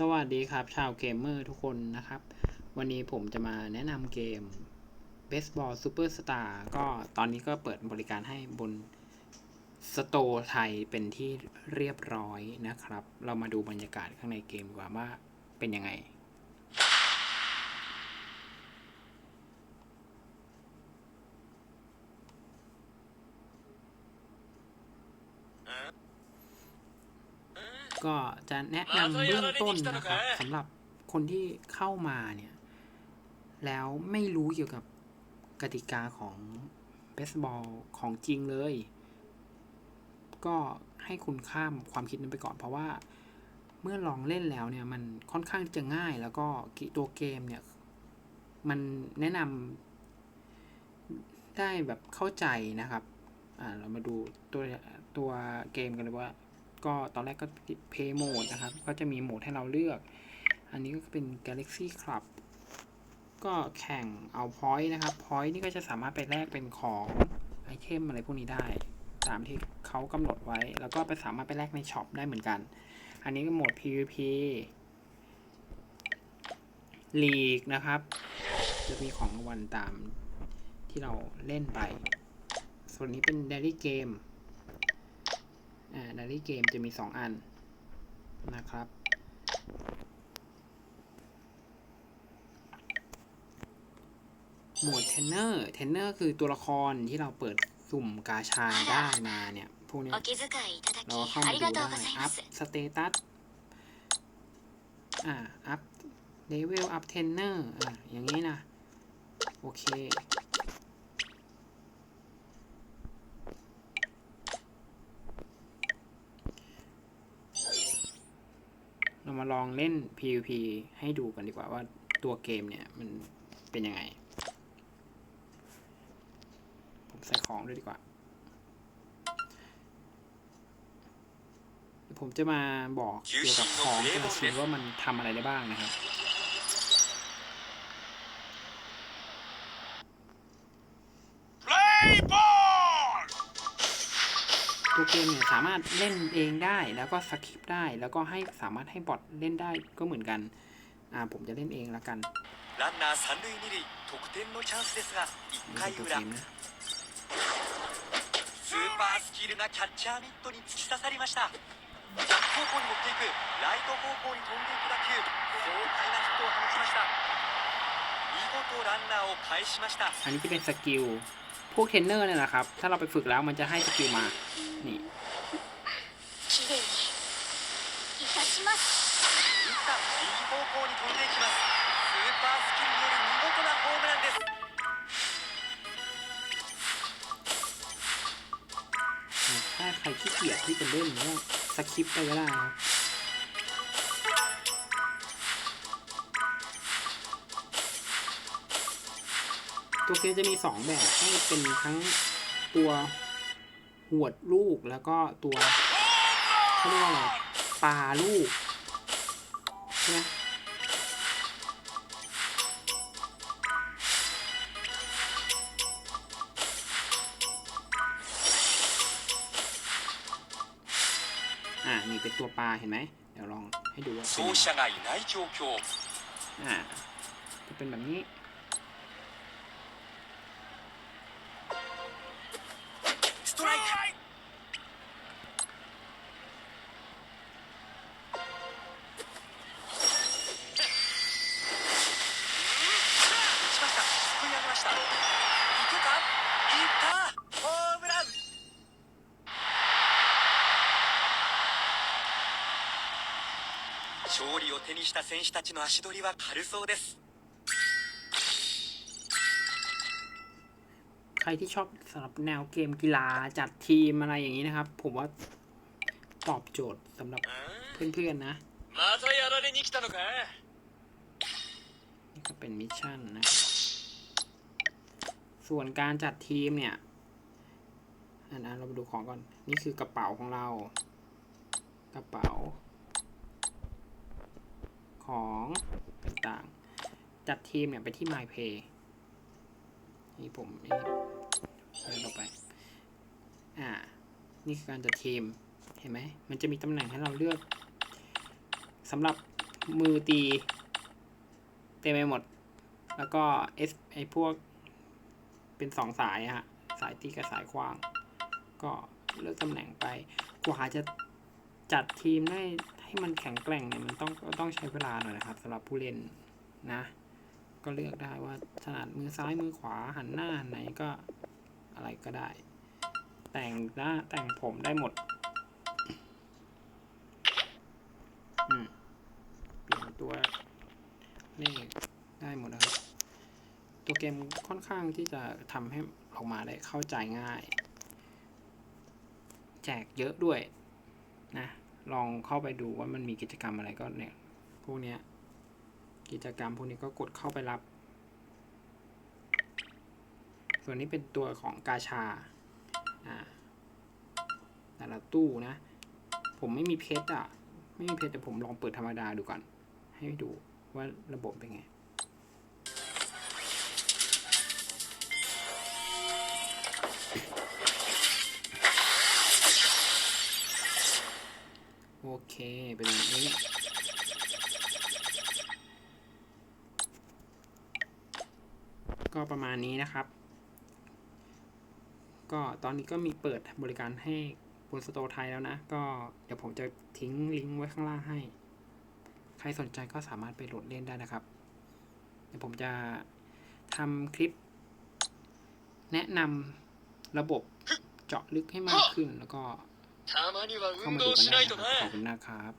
สวัสดีครับชาวเกมเมอร์ทุกคนนะครับ วันนี้ผมจะมาแนะนำเกม Baseball Superstar ก็ตอนนี้ก็เปิดบริการให้บนสโตร์ไทยเป็นที่เรียบร้อยนะครับ เรามาดูบรรยากาศข้างในเกมดีกว่าว่าเป็นยังไง ก็จะแนะนำเบื้องต้นนะครับสำหรับคนที่เข้ามาเนี่ย แล้วไม่รู้เกี่ยวกับกติกาของเบสบอลของจริงเลย ก็ให้คุณข้ามความคิดนั้นไปก่อนเพราะว่าเมื่อลองเล่นแล้วเนี่ย มันค่อนข้างจะง่ายแล้วก็ตัวเกมเนี่ย มันแนะนำได้แบบเข้าใจนะครับ อ่าเรามาดูตัวตัวเกมกันเลยว่า ก็ตอนแรกก็เพย์โหมดนะครับ ก็จะมีโหมดให้เราเลือก อันนี้ก็เป็น Galaxy Club ก็แข่งเอาพอยต์นะครับพอยต์นี่ก็จะสามารถไปแลกเป็นของไอเทมอะไรพวกนี้ได้ ตามที่เขากำหนดไว้ แล้วก็ไปสามารถไปแลกในช็อปได้เหมือนกัน อันนี้ก็โหมด PVP ลีกนะครับ จะมีของรางวัลตามที่เราเล่นไป ส่วนนี้เป็น Daily Game ดารี่เกมจะมี 2 อันนะครับ หมวดเทนเนอร์ เทนเนอร์คือตัวละครที่เราเปิดสุ่มกาชาได้มาเนี่ย พวกนี้เราเข้ามาดูได้ อัพสเตตัส อ่า อัพเลเวล อัพเทนเนอร์ อ่าอย่างนี้นะ โอเค มาลองเล่น PVP ให้ดูกันดีกว่าว่าตัวเกมเนี่ยมันเป็นยังไง ผมใส่ของด้วยดีกว่า ผมจะมาบอกเกี่ยวกับของแต่ละชิ้นว่ามันทำอะไรได้บ้างนะครับ ตัวเกมเนี่ยสามารถเล่นเองได้แล้วก็สคริปต์ได้ แล้วก็ให้สามารถให้บอทเล่นได้ก็เหมือนกัน อ่าผมจะเล่นเองละกัน ランナー三塁二塁得点のチャンスですが นี่ 1 คือ 回 ตัว 裏 เกมนะ スーパースキルがキャッチャーミットに突き刺さりました逆方向に持っていくライト方向に飛んでいく打球爽快なヒットを放ちました見事ランナーを返しました อันนี้จะเป็นสกิล พวกเทรนเนอร์เนี่ยนะครับ ถ้าเราไปฝึกแล้วมันจะให้สกิลมา นี่ถ้าใครที่เกียดที่จะเล่นเนี่ยสคิปไปก็ได้ครัตัวเกมจะมี 2 แบบให้เป็นทั้งตัว หวดลูกแล้วก็ตัวเขาเรียกว่าอะไรปลาลูกใช่ไหมอ่านี่เป็นตัวปลาเห็นไหมเดี๋ยวลองให้ดูว่าเป็นอ่าจะเป็นแบบนี้ ームラン勝利を手にした選手たちの足取りは軽そうです ใครที่ชอบสำหรับแนวเกมกีฬาจัดทีมอะไรอย่างนี้นะครับ ผมว่าตอบโจทย์สำหรับเพื่อนๆนะนี่ก็เป็นมิชชั่นนะส่วนการจัดทีมเนี่ยอันนั้นเราไปดูของก่อน นี่คือกระเป๋าของเรา กระเป๋า ของต่างจัดทีมเนี่ยไปที่ My Pay นี่ผมนี่ นี่คือการจัดทีม เห็นไหม มันจะมีตำแหน่งให้เราเลือกสำหรับมือตีเต็มไปหมด แล้วก็เอสไอพวกเป็นสองสายอะฮะ สายตีกับสายขว้าง ก็เลือกตำแหน่งไป กว่าจะจัดทีมได้ให้มันแข็งแกร่งเนี่ยมันต้องต้องใช้เวลาหน่อยนะครับสำหรับผู้เล่นนะ ก็เลือกได้ว่าถนัดมือซ้ายมือขวาหันหน้าหันไหนก็อะไรก็ได้ แต่งหน้าแต่งผมได้หมดอืมเปลี่ยนตัวเลขได้หมดนะครับตัวเกมค่อนข้างที่จะทำให้ออกมาได้เข้าใจง่าย แจกเยอะด้วยนะลองเข้าไปดูว่ามันมีกิจกรรมอะไรก็เนี่ยพวกเนี้ยกิจกรรมพวกนี้ก็กดเข้าไปรับ ส่วนนี้เป็นตัวของกาชา แต่ละตู้นะ ผมไม่มีเพชรอะ ไม่มีเพชรแต่ผมลองเปิดธรรมดาดูก่อน ให้ดูว่าระบบเป็นไงโอเคเป็นแบบนี้ก็ประมาณนี้นะครับ ก็ตอนนี้ก็มีเปิดบริการให้บนสตร์ไทยแล้วนะ ก็เดี๋ยวผมจะทิ้งลิงก์ไว้ข้างล่างให้ ใครสนใจก็สามารถไปโหลดเล่นได้นะครับ เดี๋ยวผมจะทำคลิป แนะนำระบบเจาะลึกให้มากขึ้นแล้วก็เข้ามาดูกันได้ขอบคุณนะครับ